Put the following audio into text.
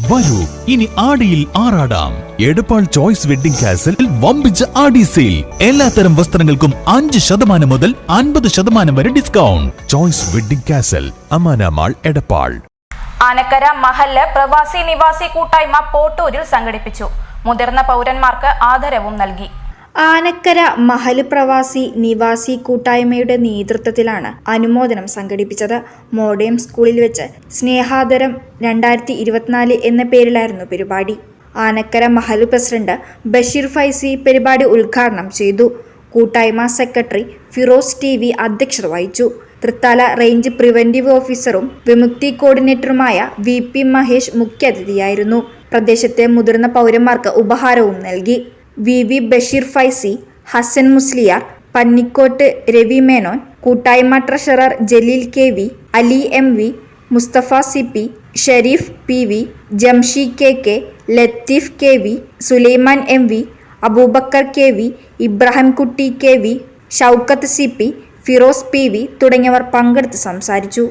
വരൂ. ഇനി ആടിയിൽ ആറാടാം. എടപ്പാൾ ചോയ്സ് വെഡിംഗ് കാസിൽ വമ്പിച്ച ആടി സെയിൽ. എല്ലാത്തരം വസ്ത്രങ്ങൾക്കും അഞ്ച് ശതമാനം മുതൽ അൻപത് ശതമാനം വരെ ഡിസ്കൗണ്ട്. ചോയ്സ് വെഡിംഗ് കാസൽ അമാനാമാൾ എടപ്പാൾ. ആനക്കര മഹല്ല് പ്രവാസി നിവാസി കൂട്ടായ്മ പോട്ടൂരിൽ സംഘടിപ്പിച്ചു. മുതിർന്ന പൗരന്മാർക്ക് ആദരവും നൽകി. ആനക്കര മഹൽ പ്രവാസി നിവാസി കൂട്ടായ്മയുടെ നേതൃത്വത്തിലാണ് അനുമോദനം സംഘടിപ്പിച്ചത്. മോഡേം സ്കൂളിൽ വെച്ച് സ്നേഹാദരം രണ്ടായിരത്തി ഇരുപത്തിനാല് എന്ന പേരിലായിരുന്നു പരിപാടി. ആനക്കര മഹൽ പ്രസിഡന്റ് ബഷീർ ഫൈസി പരിപാടി ഉദ്ഘാടനം ചെയ്തു. കൂട്ടായ്മ സെക്രട്ടറി ഫിറോസ് ടി വി അധ്യക്ഷത വഹിച്ചു. തൃത്താല റേഞ്ച് പ്രിവന്റീവ് ഓഫീസറും വിമുക്തി കോർഡിനേറ്ററുമായ വി പി മഹേഷ് മുഖ്യാതിഥിയായിരുന്നു. പ്രദേശത്തെ മുതിർന്ന പൗരന്മാർക്ക് ഉപഹാരവും നൽകി. വി വി ബഷീർ ഫൈസി ഹസൻ മുസ്ലിയാർ പന്നിക്കോട്ട് രവി മേനോൻ കൂട്ടായ്മ treasurer Jaleel K V Ali M V Musthafa C P Shareef P V Jamshi K K Latheef K V Sulaiman M V Aboobacker K V Ibrahimkutty K V Shoukath C P Firoz P V തുടങ്ങിയവർ പങ്കെടുത്ത് സംസാരിച്ചു.